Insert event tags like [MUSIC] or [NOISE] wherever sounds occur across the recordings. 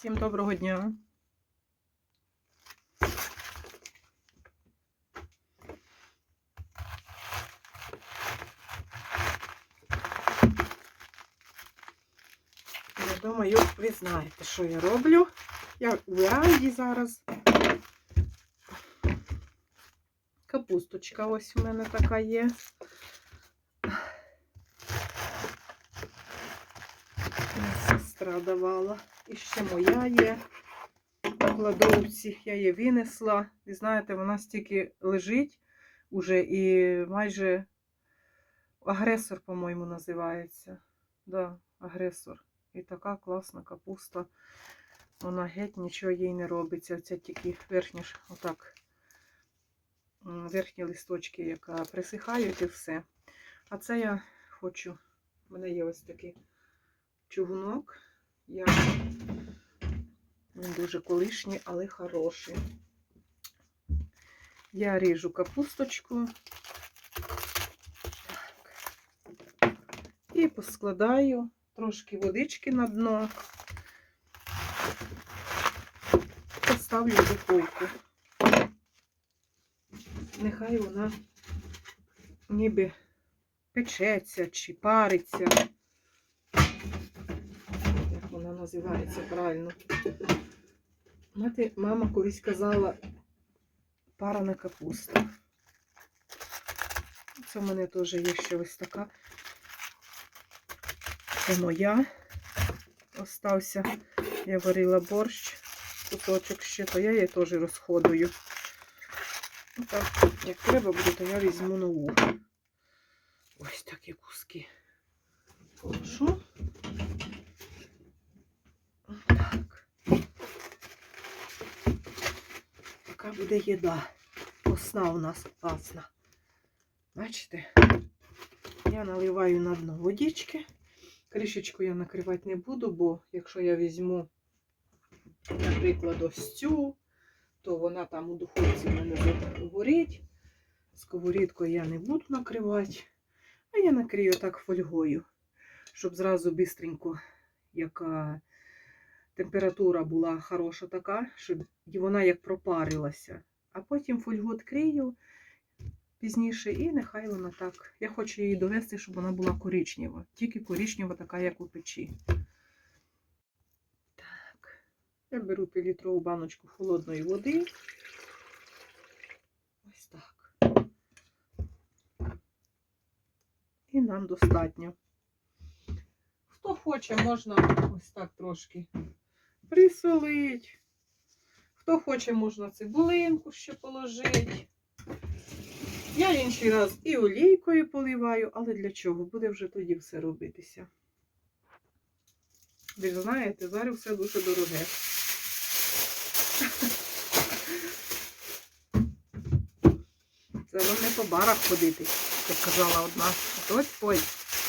Всім доброго дня. Я думаю, ви знаєте, що я роблю. Я у Віальді зараз. Капусточка ось у мене така є. Сестра давала. І ще моя є в кладовці. Я її винесла. І знаєте, вона стільки лежить уже і майже агресор, по-моєму, називається. Да, агресор. І така класна капуста. Вона геть нічого їй не робиться. Це тільки верхні ж, отак, верхні листочки, яка присихають і все. А це я хочу. У мене є ось такий чугунок. Я... Він дуже колишній, але хороший. Я ріжу капусточку. Так. І поскладаю трошки водички на дно. Поставлю в духовку. Нехай вона ніби печеться чи париться називається правильно. Мати, мама колись казала парена капуста. Це в мене теж є ще ось така. Це моя. Остався. Я варила борщ, кусочок ще, то я її теж розходую. Ну так, як треба буде, то я візьму нову. Ось такі куски. Положу. Буде їда. Посна у нас класна. Бачите? Я наливаю на дно водички. Кришечку я накривати не буду, бо якщо я візьму, наприклад, ось цю, то вона там у духовці в мене горить. Сковорідкою я не буду накривати, а я накрию так фольгою, щоб зразу бистренько, яка температура була хороша така, щоб вона як пропарилася. А потім фольгу відкрию пізніше, і нехай вона так. Я хочу її довести, щоб вона була коричнева. Тільки коричнева, така, як у печі. Так. Я беру півлітрову баночку холодної води. Ось так. І нам достатньо. Хто хоче, можна ось так трошки присолить. Хто хоче, можна цибулинку ще положити. Я інший раз і олійкою поливаю, але для чого? Буде вже тоді все робитися. Ви знаєте, зараз все дуже дороге. Це вам не по барах ходити, як казала одна. Ото, ой,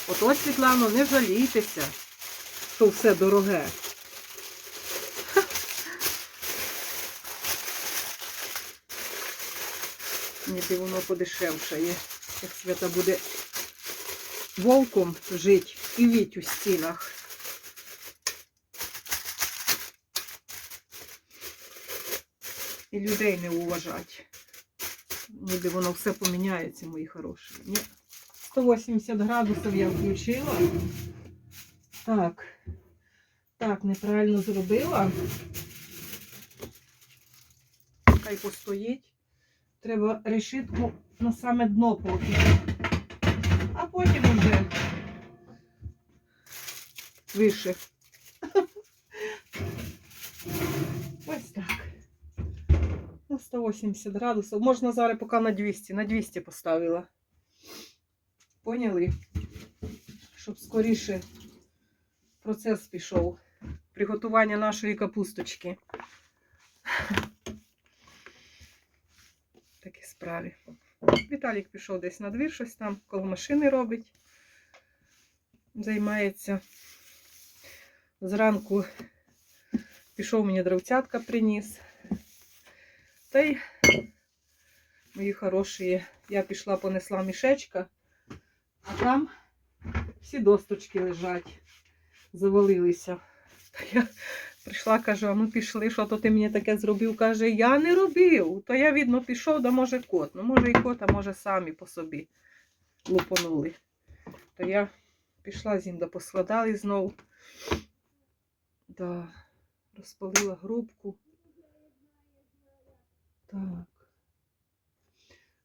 ото, Світлано, не жалійтеся, що все дороге. Ніби воно подешевшає. Як свята буде вовком жити і віть у стінах. І людей не уважать. Ніби воно все поміняється, мої хороші. Ні. 180 градусів я включила. Так. Так, неправильно зробила. Хай постоїть. Треба решітку на саме дно поки. А потім вже вище. [LAUGHS] Ось так. На 180 градусів. Можна зараз поки на 200. На 200 поставила. Поняли? Щоб скоріше процес пішов. Приготування нашої капусточки. [LAUGHS] Такі справи. Віталік пішов десь на двір, щось там коло машини робить. Займається. Зранку пішов мені дровцятка приніс. Та й, мої хороші, я пішла, понесла мішечка, а там всі досточки лежать, завалилися. Та я Прийшла, каже, а ну пішли, що то ти мені таке зробив? Каже, я не робив. То я, видно, пішов, да може кот. Ну, може і кот, а може самі по собі лупанули. То я пішла з ним, да поскладали знову. Да, розпалила грубку. Так.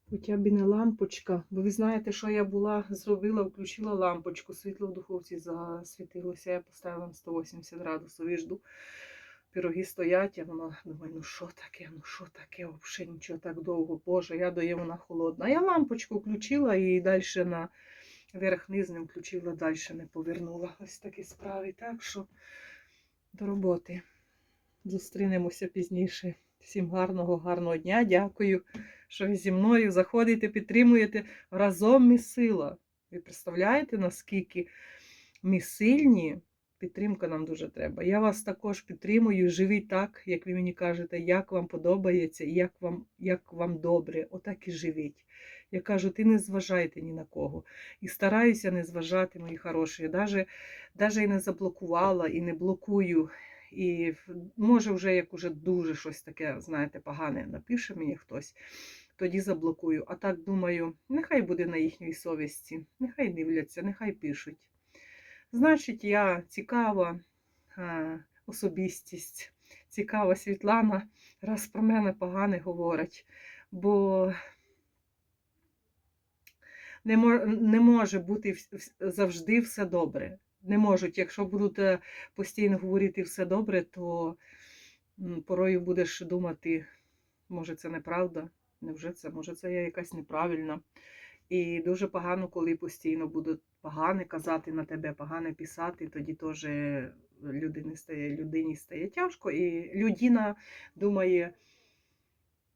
Хоча б і не лампочка, бо ви знаєте, що я була, зробила, включила лампочку, світло в духовці засвітилося, я поставила на 180 градусів і жду. Пироги стоять, а вона думаю, ну що таке, ну що таке, взагалі нічого так довго, Боже, я даю вона холодна. Я лампочку включила і далі на верх-низ включила, далі не повернула. Ось такі справи. Так що до роботи. Зустрінемося пізніше. Всім гарного, гарного дня. Дякую, що ви зі мною заходите, підтримуєте. Разом ми сила. Ви представляєте, наскільки ми сильні? Підтримка нам дуже треба. Я вас також підтримую. Живіть так, як ви мені кажете, як вам подобається як вам, як вам добре. Отак і живіть. Я кажу, ти не зважайте ні на кого. І стараюся не зважати, мої хороші. Даже, даже і не заблокувала, і не блокую. І може вже як уже дуже щось таке, знаєте, погане напише мені хтось, тоді заблокую. А так думаю, нехай буде на їхній совісті, нехай дивляться, нехай пишуть. Значить, я цікава особистість, цікава Світлана, раз про мене погане говорить, бо не, може бути завжди все добре. Не можуть. Якщо будуть е, постійно говорити все добре, то порою будеш думати, може, це неправда, невже це, може, це я якась неправильна. І дуже погано, коли постійно будуть погане казати на тебе, погане писати, тоді теж людині стає, людині стає тяжко. І людина думає,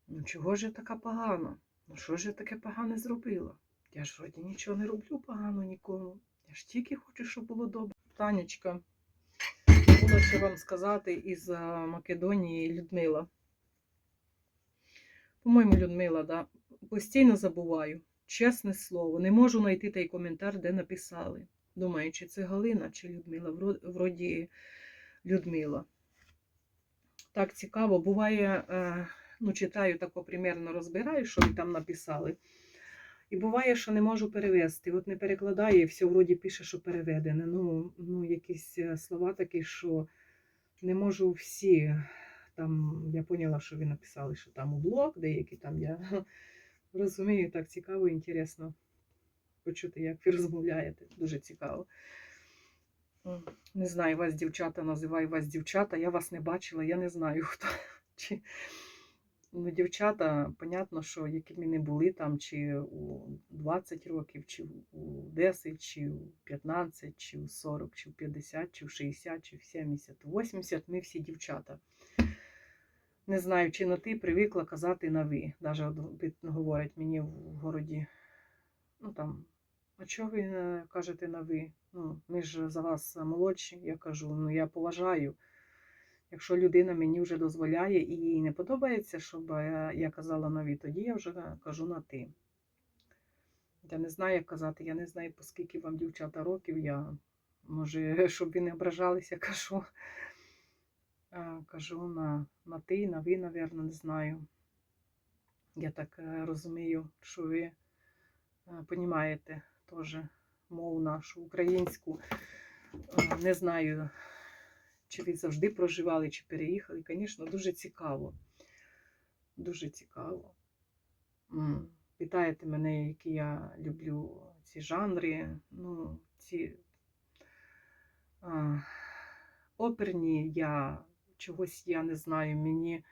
ну чого ж я така погана? Ну що ж я таке погане зробила? Я ж вроді нічого не роблю погано нікому. Я ж тільки хочу, щоб було добре. Танечка, було ще вам сказати із е, Македонії Людмила. По-моєму, Людмила, да. Постійно забуваю. Чесне слово, не можу знайти той коментар, де написали. Думаю, чи це Галина, чи Людмила. Вроді Людмила. Так цікаво. Буває, е, ну, читаю тако примерно розбираю, що ви там написали. І буває, що не можу перевести. От не перекладає, і все вроді пише, що переведене. Ну, ну якісь е, слова такі, що не можу всі. Там я поняла, що ви написали, що там у блог, деякі там я [LAUGHS] розумію, так цікаво і інтересно почути, як ви розмовляєте. Дуже цікаво. Не знаю, вас дівчата, називаю вас дівчата. Я вас не бачила, я не знаю [LAUGHS] хто. Чи... Ну, дівчата, понятно, що які б ми не були там, чи у 20 років, чи у 10, чи у 15, чи у 40, чи у 50, чи у 60, чи в 70, у 80, ми всі дівчата. Не знаю, чи на ти привикла казати на ви. Навіть говорять мені в городі. Ну там, а чого ви е, кажете на ви? Ну, ми ж за вас молодші. Я кажу, ну я поважаю. Якщо людина мені вже дозволяє і їй не подобається, щоб я, я казала на ви, тоді я вже кажу на ти. Я не знаю, як казати, я не знаю, по скільки вам дівчата років. Я може, [LAUGHS] щоб ви не ображалися, [LAUGHS] кажу. Е, Кажу на, на ти, на ви, напевно, не знаю. Я так е, розумію, що ви розумієте теж мову нашу українську. Е, Не знаю, чи ви завжди проживали, чи переїхали. Звісно, дуже цікаво. Дуже цікаво. Питаєте мене, які я люблю ці жанри. Ну, ці а, оперні я чогось я не знаю. Мені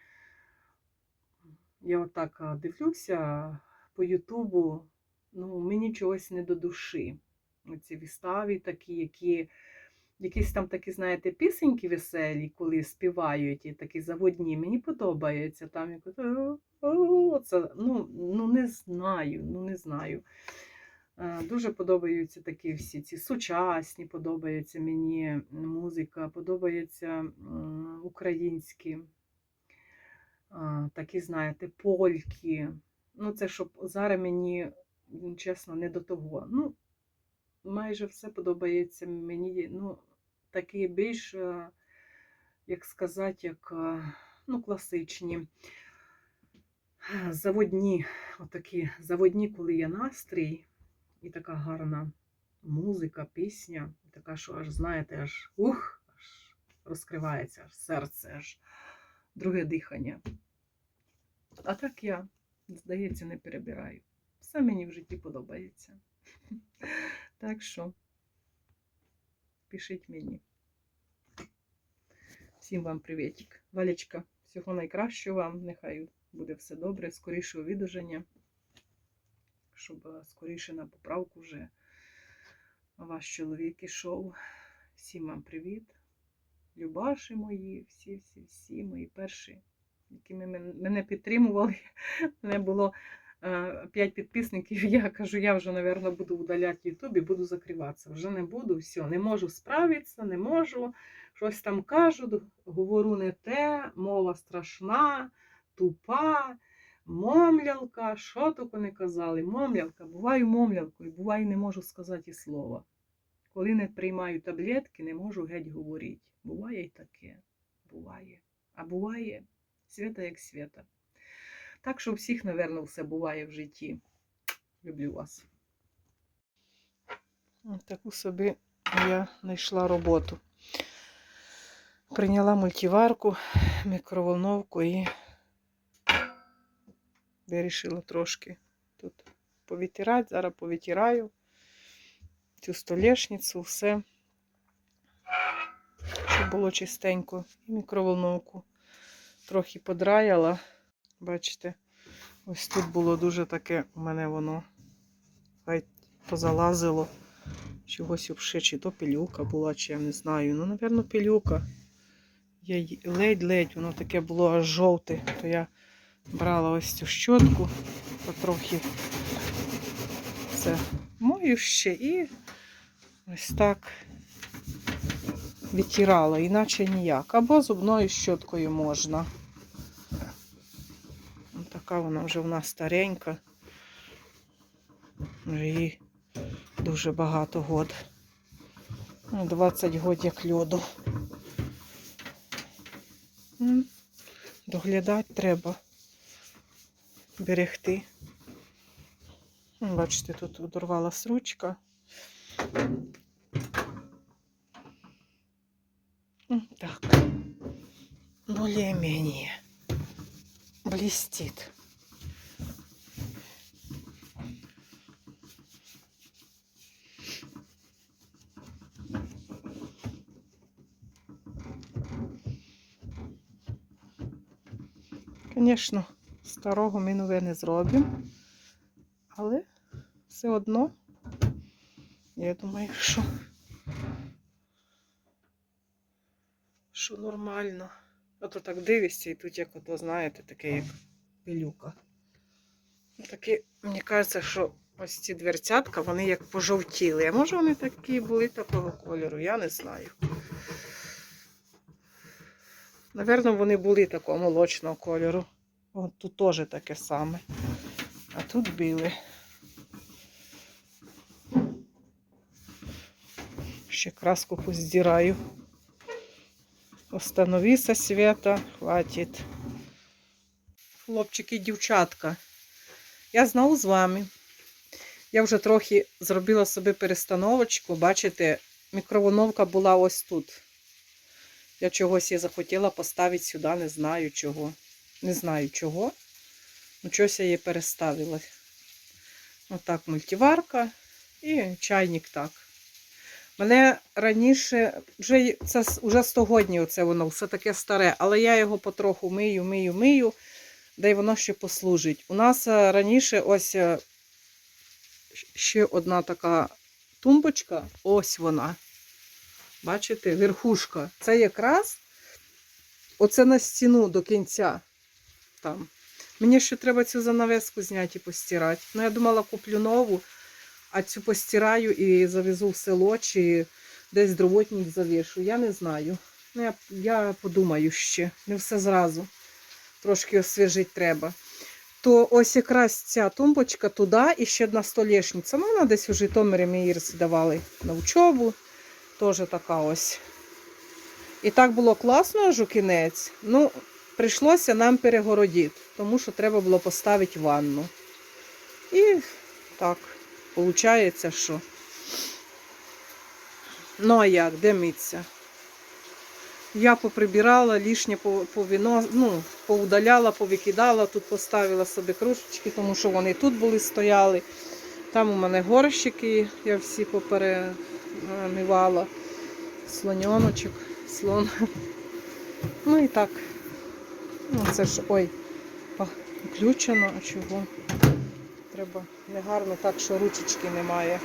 я отак дивлюся по Ютубу, ну, мені чогось не до душі. Оці вистави такі, які якісь там такі, знаєте, пісеньки веселі, коли співають, і такі заводні, мені подобається. Там як от, «О, о», це, ну, ну не знаю, ну не знаю. Е, Дуже подобаються такі всі ці сучасні, подобається мені музика, подобається українські, такі, знаєте, польки. Ну, це щоб зараз мені, чесно, не до того. Ну, майже все подобається мені. Ну, такі більш, е, як сказати, як е, ну, класичні. Заводні, отакі заводні, коли є настрій, і така гарна музика, пісня, така, що аж, знаєте, аж ух, аж розкривається, аж серце, аж друге дихання. А так я, здається, не перебираю. Все мені в житті подобається. [LAUGHS] Так що пишіть мені. Всім вам привітик. Валічка, всього найкращого вам. Нехай буде все добре, скорішого видужання, щоб е, скоріше на поправку вже ваш чоловік ішов. Всім вам привіт. Любаші мої, всі, всі, всі мої перші, які мен- мене підтримували. [LAUGHS] Мене було 5 підписників. [LAUGHS] Я кажу, я вже, мабуть, буду удаляти Ютуб і буду закриватися. Вже не буду, все, не можу справитися, не можу. Щось там кажу, говорю не те, мова страшна, тупа, момлялка, що тільки не казали. Момлялка, буваю момлялкою, буваю не можу сказати слова. Коли не приймаю таблетки, не можу геть говорити. Буває і таке. Буває. А буває свята як свята. Так що у всіх, напевно, все буває в житті. Люблю вас. Таку собі я знайшла роботу. Прийняла мультиварку, мікроволновку і вирішила трошки тут повитирати. Зараз повитираю цю столешницю, все, щоб було чистенько. І мікроволновку трохи подраяла. Бачите, ось тут було дуже таке, у мене воно хай позалазило. Чогось обше, чи то пилюка була, чи я не знаю. Ну, напевно, пилюка. Ледь-ледь, воно таке було аж жовте. То я брала ось цю щотку, потрохи це мою ще і ось так відтирала, іначе ніяк. Або зубною щоткою можна. Така вона вже в нас старенька. Їй дуже багато год. Ну, 20 год як льоду. Доглядати треба. Берегти. Бачите, тут одорвалась ручка. Так. Более-менее. Блестит. Звісно, старого ми нове не зробимо, але все одно, я думаю, що, що нормально. А то так дивишся, і тут як ото, знаєте, таке як пилюка. Такі, мені кажеться, що ось ці дверцятка, вони як пожовтіли. А може вони такі були такого кольору, я не знаю. Наверно, вони були такого молочного кольору. От тут теж таке саме. А тут біле. Ще краску поздираю. Остановися, Света, хватить. Хлопчики дівчатка. Я знову з вами. Я вже трохи зробила собі перестановочку. Бачите, мікроволновка була ось тут. Я чогось я захотіла поставити сюди, не знаю чого. Не знаю чого. Ну, чогось я її переставила. Отак мультиварка і чайник так. Мене раніше, вже, це вже стогодні оце воно, все таке старе, але я його потроху мию, мию, мию, де й воно ще послужить. У нас е, раніше ось е, ще одна така тумбочка, ось вона. Бачите, верхушка. Це якраз оце на стіну до кінця. Там. Мені ще треба цю занавеску зняти і постирати. Ну, я думала, куплю нову, а цю постираю і завезу в село, чи десь дровотник завішу. Я не знаю. Ну, я, я подумаю ще, не все зразу. Трошки освіжити треба. То ось якраз ця тумбочка туди і ще одна столешниця. Ну, вона десь у Житомирі ми її роздавали на учобу. Теж така ось. І так було класно аж кінець. Ну, прийшлося нам перегородити, тому що треба було поставити ванну. І так, виходить, що. Ну а як, де миться? Я поприбирала, лишнє по- повіно, ну, поудаляла, повикидала, тут поставила собі кружечки, тому що вони тут були стояли. Там у мене горщики, я всі поперемивала. Слоньоночок, слон. Ну і так. Ну, це ж ой, включено, а чого? Треба негарно так, що ручечки немає.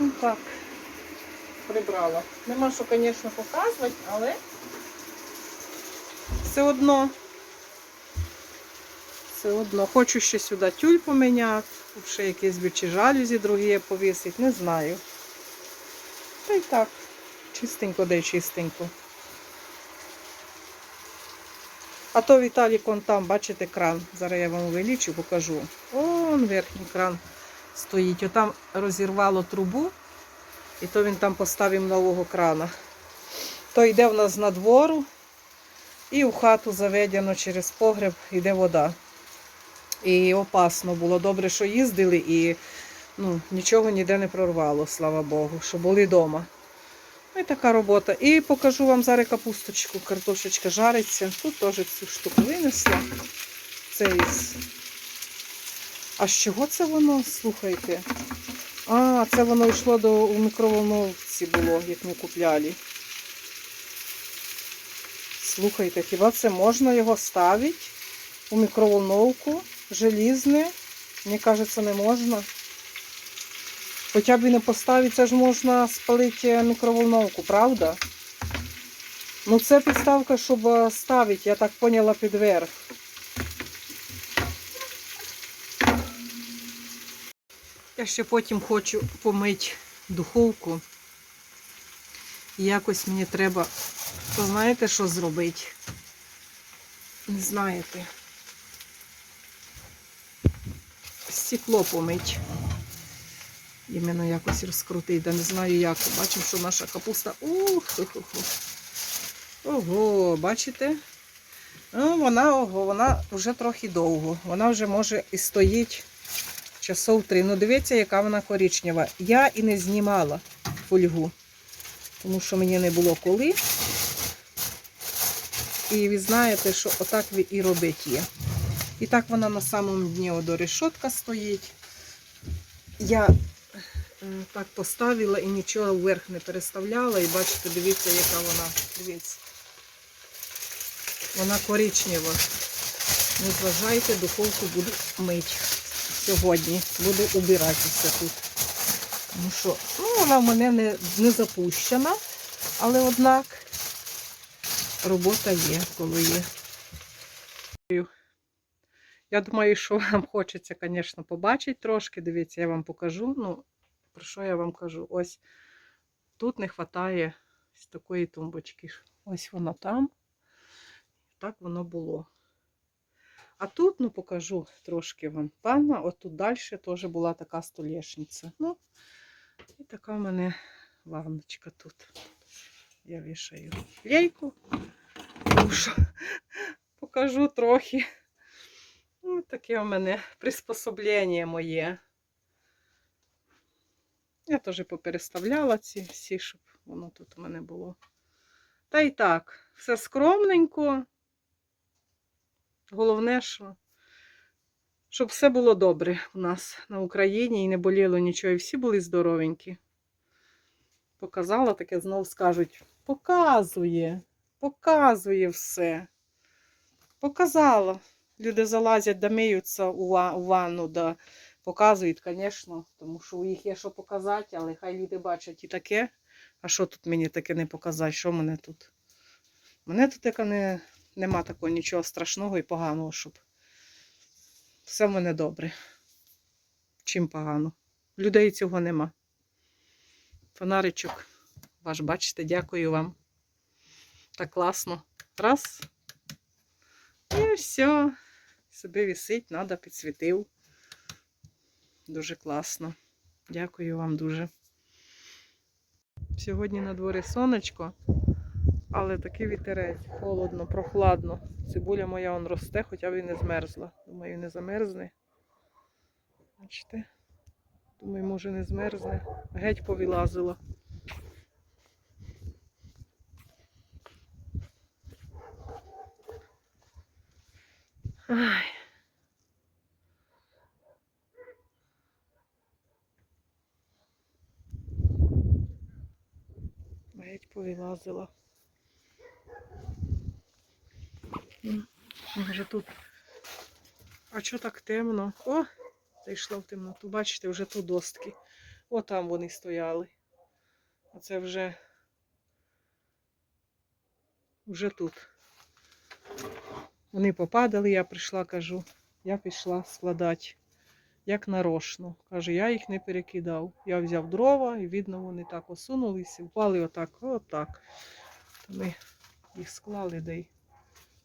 Ну так прибрала. Нема що, звісно, показувати, але все одно. Все одно. Хочу ще сюди тюль поміняти, ще якісь чи жалюзі другі повісить, не знаю. Та й так, чистенько, де чистенько. А то Віталік он там, бачите, кран. Зараз я вам увеличу, покажу. Он верхній кран стоїть. Отам розірвало трубу. І то він там поставив нового крана. То йде в нас з надвору, і в хату заведено через погреб йде вода. І опасно було. Добре, що їздили, і ну, нічого ніде не прорвало, слава Богу, що були вдома. І така робота. І покажу вам зараз капусточку. Картошечка жариться. Тут теж цю штуку винесла. Це із. А з чого це воно? Слухайте. А, це воно йшло до у мікроволновці було, як ми купляли. Слухайте, хіба це можна його ставити у мікроволновку желізне? Мені кажеться, не можна. Хоча б і не поставити, це ж можна спалити мікроволновку, правда? Ну це підставка, щоб е, ставити, я так поняла, під верх. Я ще потім хочу помити духовку. І якось мені треба, то знаєте, що зробити? Не знаєте. Стекло помить. Іменно якось розкрутити, не знаю як. Бачимо, що наша капуста. Ух, ух, ух, ух. Ого, бачите? Ну, вона, ого, вона вже трохи довго. Вона вже може і стоїть часов три. Ну, дивіться, яка вона коричнева. Я і не знімала фольгу, тому що мені не було коли. І ви знаєте, що отак ви і робить є. І так вона на самому дні до решетка стоїть. Я так поставила і нічого вверх не переставляла. І бачите, дивіться, яка вона. Дивіться. Вона коричнева. Не зважайте, духовку буду мити сьогодні. Буду убиратися тут. Тому що ну, вона в мене не, не запущена, але однак робота є, коли є. Я думаю, що вам хочеться, звісно, побачити трошки. Дивіться, я вам покажу. Ну, про що я вам кажу? Ось тут не вистачає ось такої тумбочки. Ось вона там. Так воно було. А тут, ну, покажу трошки вам ванна. От тут далі теж була така столешниця. Ну, і така в мене ванночка тут. Я вішаю лейку. [LAUGHS] Покажу трохи. Ну, таке у мене приспособлення моє. Я теж попереставляла ці всі, щоб воно тут у мене було. Та й так, все скромненько. Головне, що щоб все було добре у нас на Україні і не боліло нічого, і всі були здоровенькі. Показала таке, знов скажуть, показує, показує все. Показала. Люди залазять, да миються у ванну, да показують, звісно, тому що у їх є що показати, але хай люди бачать і таке. А що тут мені таке не показати? Що мене тут? Мене тут яка не, нема такого нічого страшного і поганого, щоб все в мене добре. Чим погано? Людей цього нема. Фонаричок ваш, бачите, дякую вам. Так класно. Раз. І все. Собі висить, треба підсвітив. Дуже класно. Дякую вам дуже. Сьогодні на дворі сонечко. Але такий вітерець, холодно, прохладно. Цибуля моя он росте, хоча б і не змерзла. Думаю, не замерзне. Бачите? Думаю, може не змерзне. Геть повилазила. Ай. Геть Вже тут. А чого так темно? О, зайшла в темноту. Бачите, вже тут достки. О, там вони стояли. А це вже. Вже тут. Вони попадали, я прийшла, кажу, я пішла складати, як нарошно. Каже, я їх не перекидав. Я взяв дрова і видно, вони так осунулися, впали отак, отак. Ми їх склали, де й.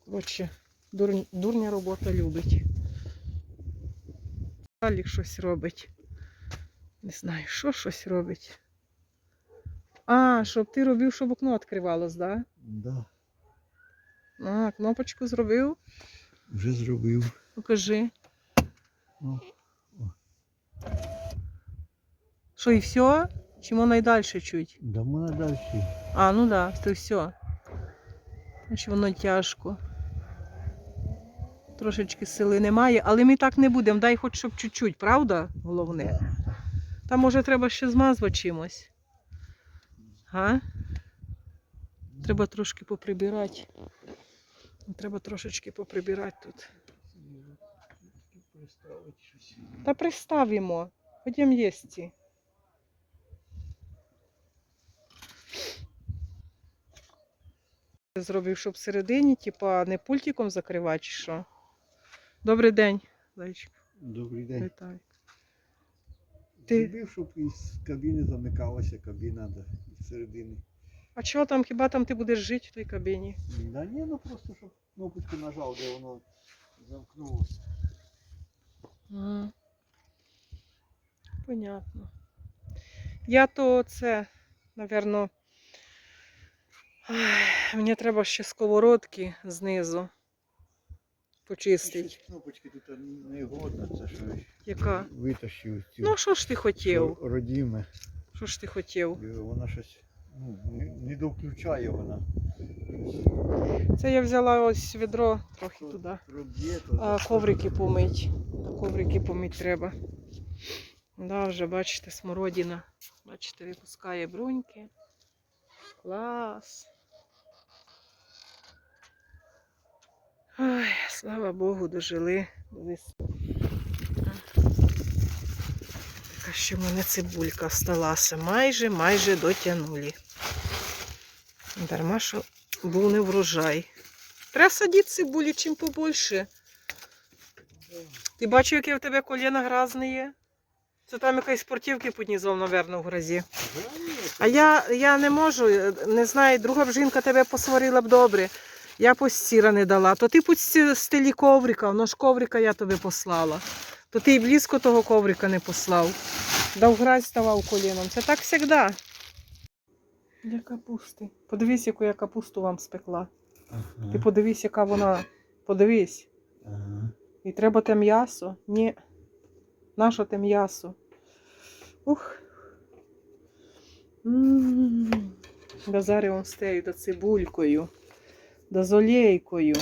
Коротше, дур... дурня робота любить. Далі щось робить. Не знаю, що щось робить. А, щоб ти робив, щоб окно відкривалось, так? Да, Да? А, кнопочку зробив. вже зробив. Покажи. Ну, Що, і все? Чи можна й далі чуть? да мене далі. А, ну да, то все. Значить, воно тяжко. Трошечки сили немає, але ми так не будемо. Дай хоч щоб чуть-чуть, правда? Головне. Да. Та може треба ще змазувати чимось. Га? Треба трошки поприбирати. Треба трошечки поприбирати тут. Приставити щось. Та приставимо. Ходім їсти. Зробив, щоб всередині, типа, не пультиком закривати, чи що. Добрий день, зайчик. Добрий день. Вітаю. Ти- Зробив, щоб із кабіни замикалася кабіна да, всередині. А чого там, хіба там ти будеш жити в тій кабіні? Да ні, ну просто щоб кнопочку нажав, де воно замкнулося. Ага. Понятно. Я то це, напевно, мені треба ще сковородки знизу почистити. Кнопочки тут не годна, це що Яка? витащив цю. Ну, що ж ти хотів? Родіме. Що ж ти хотів? Вона щось ну, не, довключає вона. Це я взяла ось відро трохи туди. проб'є, то А, коврики помить. Коврики помить треба. Да, вже бачите, смородина. Бачите, випускає бруньки. Клас. Ой, слава Богу, дожили до весни. Така ще в мене цибулька сталася. Майже, майже дотягнули. Дарма, що був не врожай. Треба садити цибулі чим побольше. Ти бачив, яке в тебе коліна гразне є? Це там якась спортивки піднізов, напевно, в грозі. А я, я не можу, е, не знаю, друга б жінка тебе посварила б добре. Я постіра не дала. То ти пусти стилі коврика, воно ж коврика я тобі послала. То ти й близько того коврика не послав. Дав грязь ставав коліном. Це так завжди. Для капусти. Подивись, яку я капусту вам спекла. Ага, Ти подивись, яка вона. Подивись. ага. І треба те м'ясо? Ні. Нащо те м'ясо? Ух. Да зараз стею да цибулькою, да з олійкою.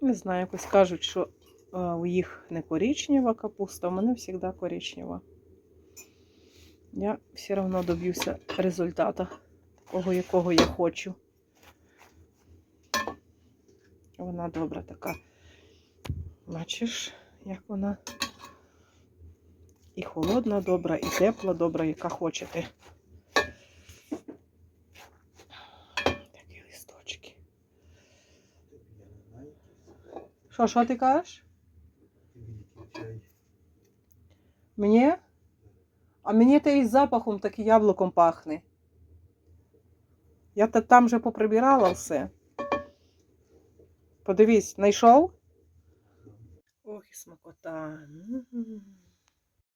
Не знаю, якось кажуть, що е, у їх не коричнева капуста, а в мене завжди коричнева. Я все одно доб'юся результату такого, якого я хочу. Вона добра така. Бачиш, як вона і холодна добра, і тепла добра, яка хочете. Такі листочки. Що, що ти кажеш? мені. А мені те із запахом так і яблуком пахне. Я -то там же поприбирала все. Подивись, знайшов? Ох, і смакота.